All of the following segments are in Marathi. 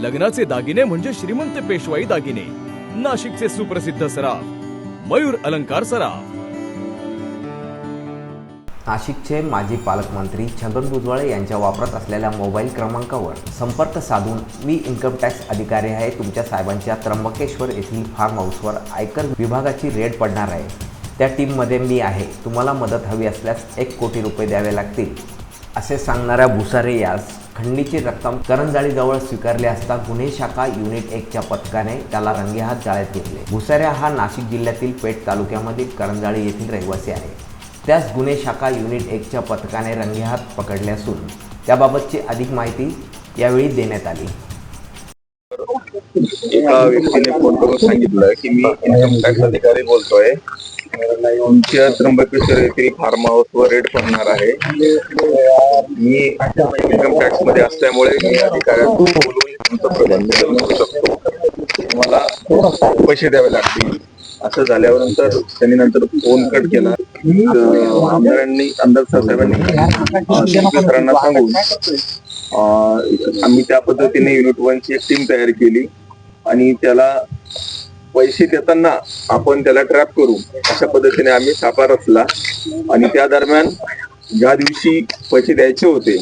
लग्नाचे दागिने म्हणजे श्रीमंत पेशवाई दागिने. नाशिकचे सुप्रसिद्ध सराफ मयूर अलंकार सराफ. नाशिकचे माजी पालकमंत्री छगन भुजबळ यांच्या वापरात असलेल्या मोबाईल क्रमांकावर संपर्क साधून मी इन्कम टॅक्स अधिकारी आहे. तुमच्या साहेबांच्या त्र्यंबकेश्वर येथील फार्म हाऊसवर आयकर विभागाची रेड पडणार आहे. त्या टीममध्ये मी आहे. तुम्हाला मदत हवी असल्यास एक कोटी रुपये द्यावे लागतील असे सांगणाऱ्या भुसारे यास खंडणीची रक्कम करंजाळीजवळ स्वीकारली असता गुन्हे शाखा युनिट एकच्या पथकाने त्याला रंगेहात जाळ्यात घेतले. भुसाऱ्या हा नाशिक जिल्ह्यातील पेठ तालुक्यामधील करंजाळी येथील रहिवासी आहे. त्यास गुन्हे शाखा युनिट एकच्या पथकाने रंगेहात पकडले असून त्याबाबतची अधिक माहिती यावेळी देण्यात आली. एका व्यक्तीने फोन करून सांगितलं की मी इन्कम टॅक्स अधिकारी बोलतोय. तुमच्या त्र्यंबकेश्वर येथील फार्म हाऊस वर रेड पडणार आहे. मी इन्कम टॅक्समध्ये असल्यामुळे मी अधिकाऱ्यांना बोलून तुमचं करू शकतो. तुम्हाला पैसे द्यावे लागतील. असं झाल्यावर नंतर त्यांनी नंतर फोन कट केला. आमदारांनी आमदार साहेबांनी सांगून आम्ही त्या पद्धतीने युनिट वनची एक टीम तयार केली. आणि त्याला पैसे देताना आपण त्याला ट्रॅप करू. अशा पद्धतीने आम्ही सापा रचला. आणि त्या दरम्यान ज्या दिवशी पैसे द्यायचे होते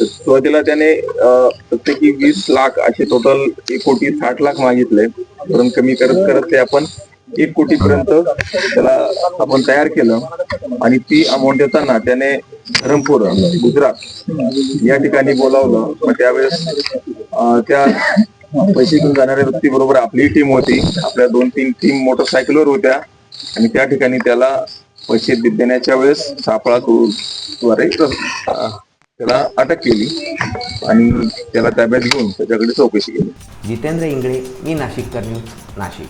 तर सुरुवातीला त्याने प्रत्येकी वीस लाख असे टोटल एक कोटी साठ लाख मागितले. परंतु कमी करत करत ते आपण एक कोटी पर्यंत त्याला आपण तयार केलं. आणि ती अमाऊंट देताना त्याने धरमपूर गुजरात या ठिकाणी बोलावलं. मग त्यावेळेस त्या पैसे घेऊन जाणाऱ्या व्यक्ती बरोबर आपली टीम होती. आपल्या दोन तीन टीम मोटरसायकलवर होत्या. आणि त्या ठिकाणी त्याला पैसे देण्याच्या वेळेस सापळा द्वारे त्याला अटक केली. आणि त्याला ताब्यात घेऊन त्याच्याकडे चौकशी केली. जितेंद्र इंगळे मी नाशिककर न्यूज नाशिक.